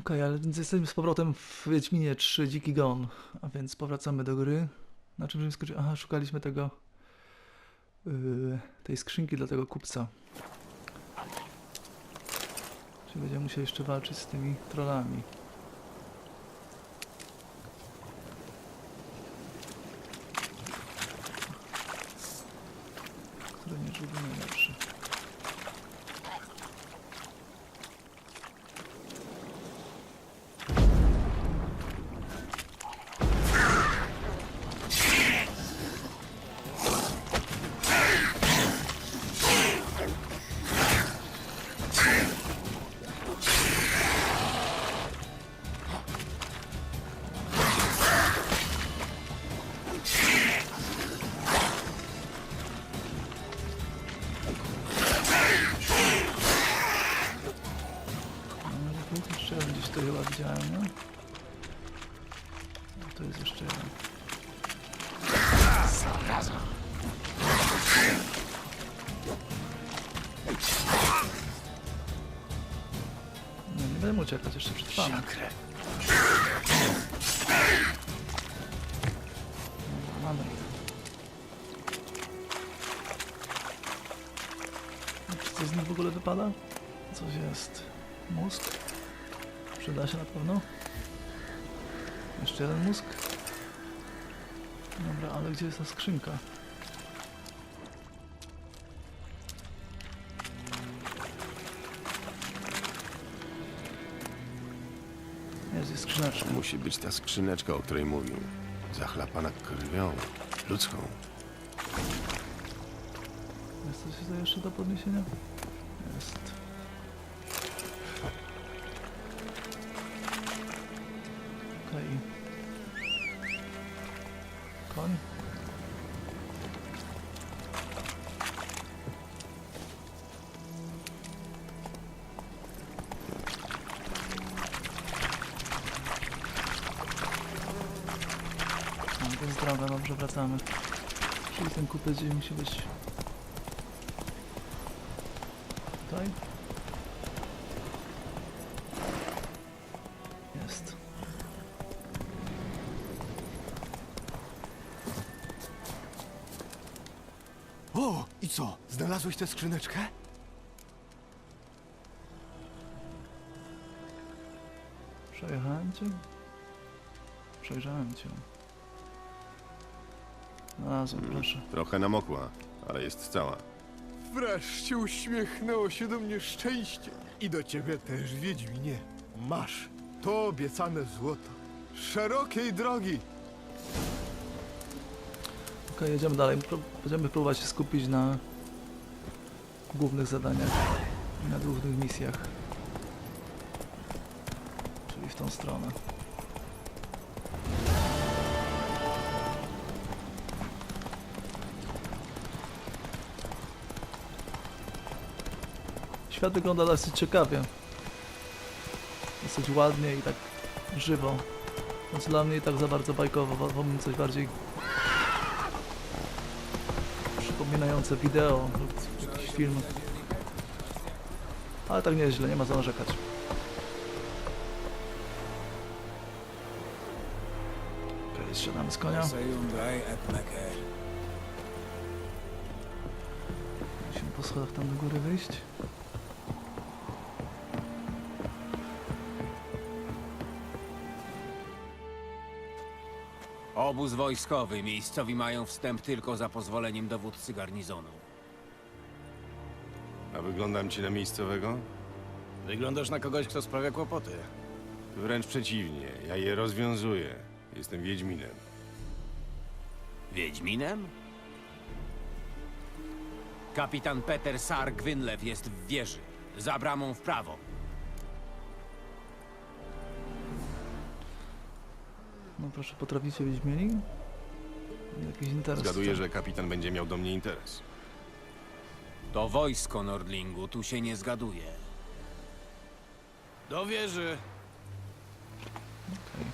Okej, ale więc jesteśmy z powrotem w Wiedźminie 3 Dziki Gon, a więc powracamy do gry. Na czym żeśmy skończyli? Aha, szukaliśmy tego yy, tej skrzynki dla tego kupca. Czyli będziemy musieli jeszcze walczyć z tymi trollami. Gdzieś to chyba widziałem, no? no to jest jeszcze jeden. No nie będę uciekać, jeszcze przetrwamy. Siakre. Mamy ich. Czy coś z nich w ogóle wypada? Coś jest. Mózg? Przyda się na pewno. Jeszcze jeden mózg. Dobra, ale gdzie jest ta skrzynka? Jest, jest skrzyneczka. Musi być ta skrzyneczka, o której mówił. Zachlapana krwią. Ludzką. Jest coś tutaj jeszcze do podniesienia? Jest. Okej. Koń? No, to jest droga, dobrze wracamy. Czyli ten kupiec musi być Tutaj. Znalazłeś tę skrzyneczkę? Przejechałem cię? Przejrzałem cię. Znalazłem, proszę. Trochę namokła, ale jest cała. Wreszcie uśmiechnęło się do mnie szczęście. I do ciebie też, Wiedźminie. Masz to obiecane złoto. Szerokiej drogi. Okej, jedziemy dalej. Pró- Będziemy próbować się skupić na głównych zadaniach i na głównych misjach. Czyli w tą stronę. Świat wygląda dosyć ciekawie. Dosyć ładnie i tak żywo. Więc dla mnie i tak za bardzo bajkowo, wo- wolałbym coś bardziej przypominające wideo lub film. Ale tak nieźle, nie ma co narzekać. Okej, zsiadamy z konia. Musimy po schodach tam do góry wyjść. Obóz wojskowy. Miejscowi mają wstęp tylko za pozwoleniem dowódcy garnizonu. Wyglądam ci na miejscowego? Wyglądasz na kogoś, kto sprawia kłopoty. Wręcz przeciwnie. Ja je rozwiązuję. Jestem Wiedźminem. Wiedźminem? Kapitan Peter Sar Gwynlew jest w wieży. Za bramą w prawo. No proszę, potraficie Wiedźmieni? Jakiś interes. Zgaduję, że kapitan będzie miał do mnie interes. To wojsko Nordlingu, tu się nie zgaduje. Do wieży! Okej.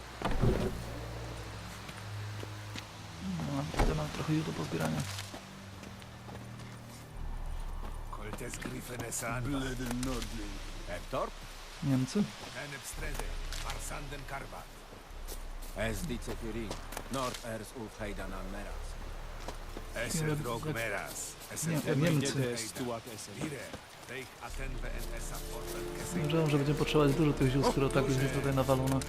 No, tutaj mam trochę do pozbierania. Koltes Gryfenesan. Bleden Nordling. Hector? Niemcy? Es die Zefirin. Nord ers uf heidan an meras. Nie, jak- Nie, Niemcy. Wiedziałem, że będziemy potrzebować dużo tych ziół, skoro tak będzie tutaj nawalone.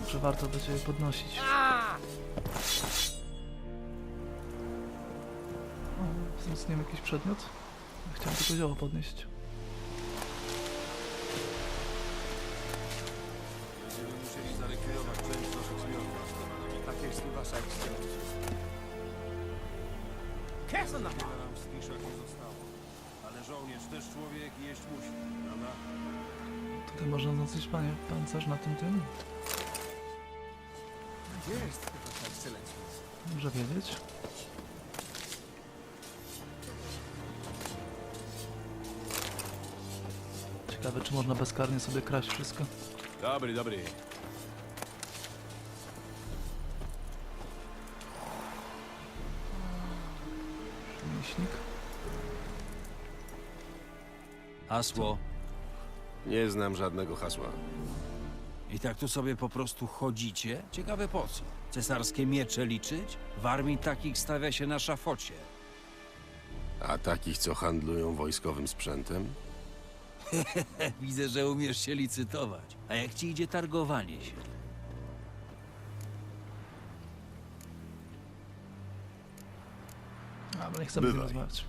Także warto będzie je podnosić. O, wzmocniłem jakiś przedmiot. Chciałem tylko zioło podnieść. Będziemy musieli zarekwirować część naszych zmiotów. Tak jest wasza ekscelencja. Wiele nam z nie zostało. Ale żołnierz też człowiek i jeść musi, prawda? Tutaj można wzmocnić panie pancerz na tym tym. Gdzie jest wasza ekscelencja? Dobrze wiedzieć. Ciekawe, czy można bezkarnie sobie kraść wszystko. Dobry, dobry. Hasło. Nie znam żadnego hasła. I tak tu sobie po prostu chodzicie? Ciekawe po co? Cesarskie miecze liczyć? W armii takich stawia się na szafocie. A takich, co handlują wojskowym sprzętem? Widzę, że umiesz się licytować. A jak ci idzie targowanie się? A, bo nie chcemy z nim Bywaj. rozmawiać.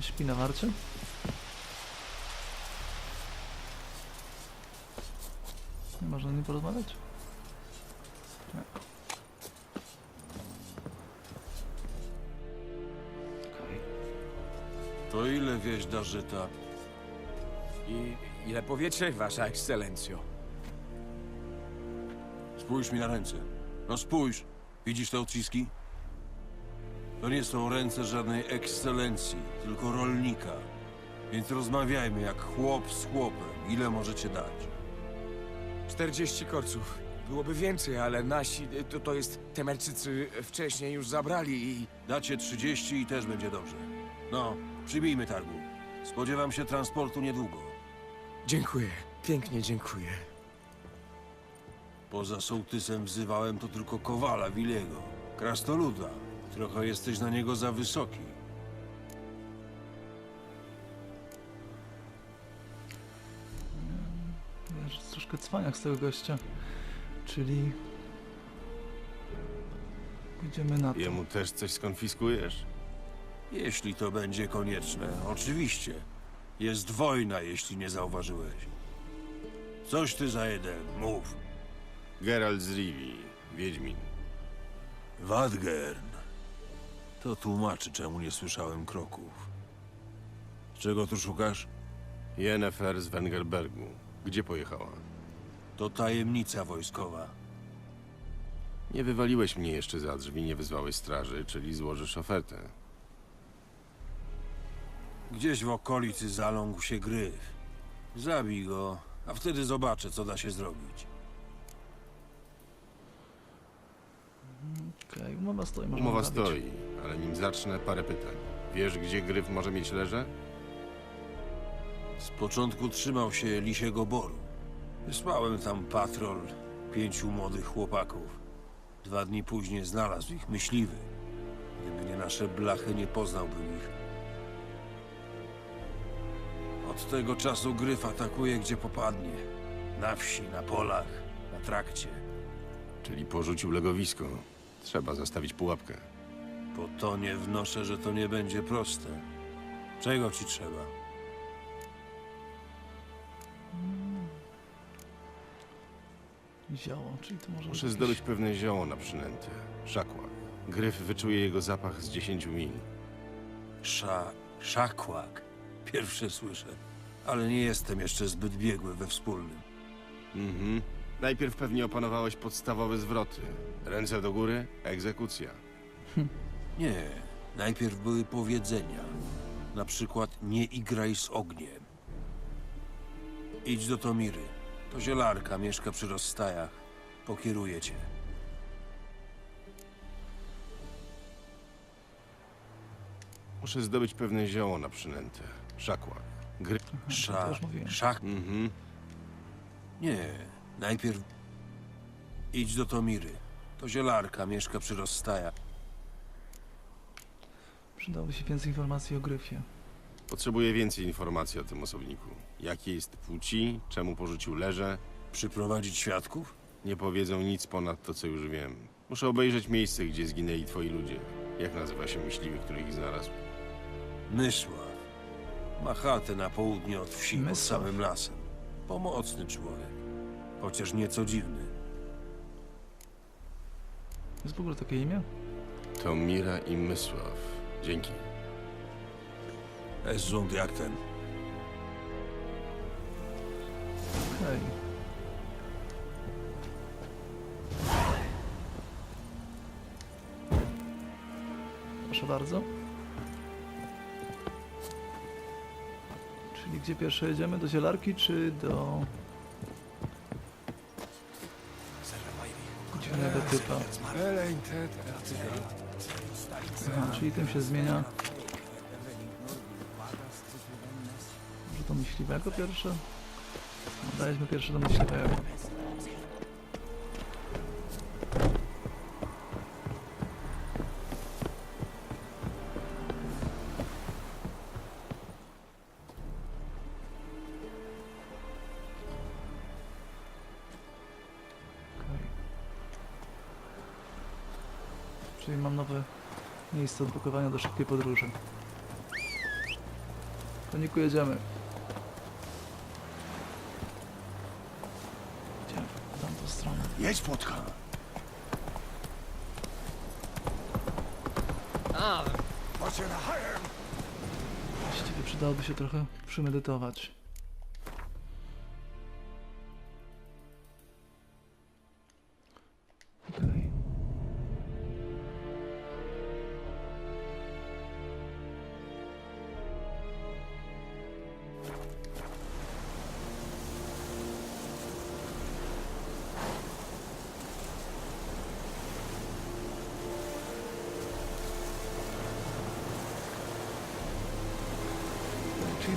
Śpi na warcie? Nie można z nim porozmawiać? Nie. Okej. To ile wieś do żyta? I ile powiecie, wasza ekscelencjo? Spójrz mi na ręce. No spójrz. Widzisz te odciski? To nie są ręce żadnej ekscelencji, tylko rolnika. Więc rozmawiajmy jak chłop z chłopem. Ile możecie dać? 40 korców. Byłoby więcej, ale nasi, to, to jest Temerczycy wcześniej już zabrali i... Dacie 30 i też będzie dobrze. No, przybijmy targu. Spodziewam się transportu niedługo. Dziękuję, pięknie dziękuję. Poza sołtysem wzywałem to tylko Kowala Wiliego. Krastoluda. Trochę jesteś na niego za wysoki. Wiesz, troszkę cwaniak z tego gościa. Czyli... Pójdziemy na to. Jemu też coś skonfiskujesz? Jeśli to będzie konieczne, oczywiście. Jest wojna, jeśli nie zauważyłeś. Coś ty za jeden, mów. Geralt z Rivii, Wiedźmin. Wadgern. To tłumaczy, czemu nie słyszałem kroków. Czego tu szukasz? Yennefer z Wengerbergu. Gdzie pojechała? To tajemnica wojskowa. Nie wywaliłeś mnie jeszcze za drzwi, nie wyzwałeś straży, czyli złożysz ofertę. Gdzieś w okolicy zaląkł się gryf. Zabij go, a wtedy zobaczę, co da się zrobić. Okej, umowa stoi. możemy Umowa zabić. stoi, ale nim zacznę, parę pytań. Wiesz, gdzie gryf może mieć leże? Z początku trzymał się Lisiego Boru. Wysłałem tam patrol pięciu młodych chłopaków. Dwa dni później znalazł ich myśliwy. Gdyby nie nasze blachy, nie poznałbym ich. Od tego czasu gryf atakuje, gdzie popadnie. Na wsi, na polach, na trakcie. Czyli porzucił legowisko. Trzeba zastawić pułapkę. Po to nie wnoszę, że to nie będzie proste. Czego ci trzeba? Zioło, czyli to może Muszę być zdobyć pewne zioło na przynętę. Szakła. Gryf wyczuje jego zapach z 10 mil. Sza... szakłak. Pierwsze słyszę. Ale nie jestem jeszcze zbyt biegły we wspólnym. Mhm. Najpierw pewnie opanowałeś podstawowe zwroty. Ręce do góry, egzekucja. Nie. Najpierw były powiedzenia. Na przykład nie igraj z ogniem. Idź do Tomiry. To zielarka mieszka przy rozstajach. Pokieruje cię. Muszę zdobyć pewne zioło na przynętę. Szakła. Gry... Szach. mówiłem. Szach. Mhm. Nie, najpierw idź do Tomiry. To zielarka, mieszka przy rozstajach. Przydałoby się więcej informacji o gryfie. Potrzebuję więcej informacji o tym osobniku. Jakiej jest płci, czemu porzucił leże. Przyprowadzić świadków? Nie powiedzą nic ponad to, co już wiem. Muszę obejrzeć miejsce, gdzie zginęli twoi ludzie. Jak nazywa się myśliwy, który ich znalazł? Mysław. Ma chatę na południe od wsi, pod Mysław. samym lasem. Pomocny człowiek. Chociaż nieco dziwny. Jest w ogóle takie imię? To Mira i Mysław. Dzięki. Es rząd jak ten. Okej. Proszę bardzo. Czyli gdzie pierwsze jedziemy? Do zielarki czy do... Aha, czyli tym się zmienia. Może to myśliwego pierwsze? Daliśmy pierwsze do myśliwego. Miejsce odblokowania do szybkiej podróży. Koniku jedziemy. Idziemy w tamtą stronę. Jedź, płotka! Właściwie przydałoby się trochę przymedytować.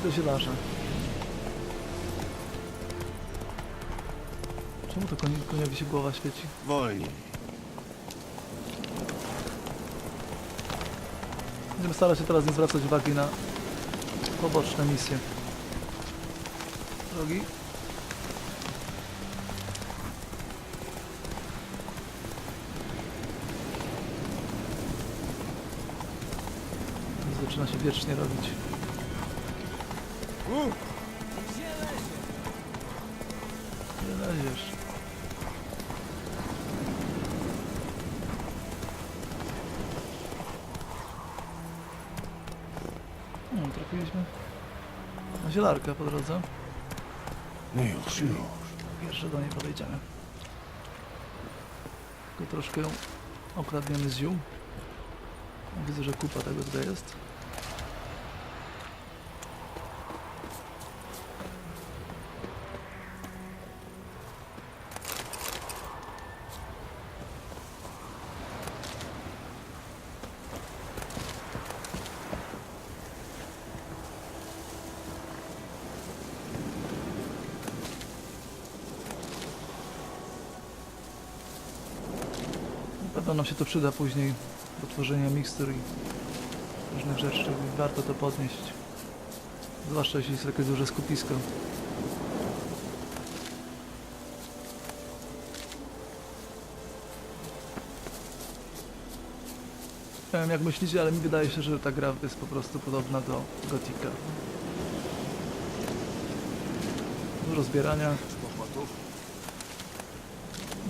Do zielarza. Czemu to koni, koniowi się głowa świeci? Wolniej. Będziemy starać się teraz nie zwracać uwagi na poboczne misje. Drogi. Zaczyna się wiecznie robić. Nie leziesz. Hmm, trafiliśmy na zielarkę po drodze. No już, już. Pierwsze do niej podejdziemy. Tylko troszkę ją okradniemy z ziół. Widzę, że kupa tego tutaj jest. Na pewno nam się to przyda później do tworzenia mikstur i różnych rzeczy, czyli warto to podnieść. Zwłaszcza jeśli jest takie duże skupisko. Nie wiem jak myślicie, ale mi wydaje się, że ta gra jest po prostu podobna do Gotika. Dużo zbierania,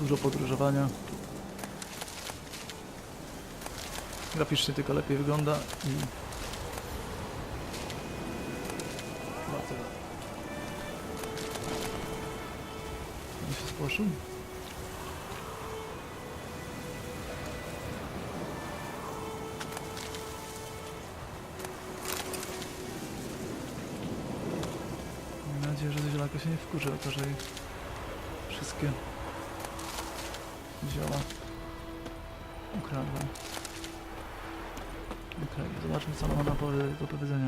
dużo podróżowania. Graficznie tylko lepiej wygląda i bardzo On się spłoszył? Mam nadzieję, że zielarka się nie wkurzy o to, że jej wszystkie zioła ukradłem. Okej, zobaczmy co ma na do powiedzenia.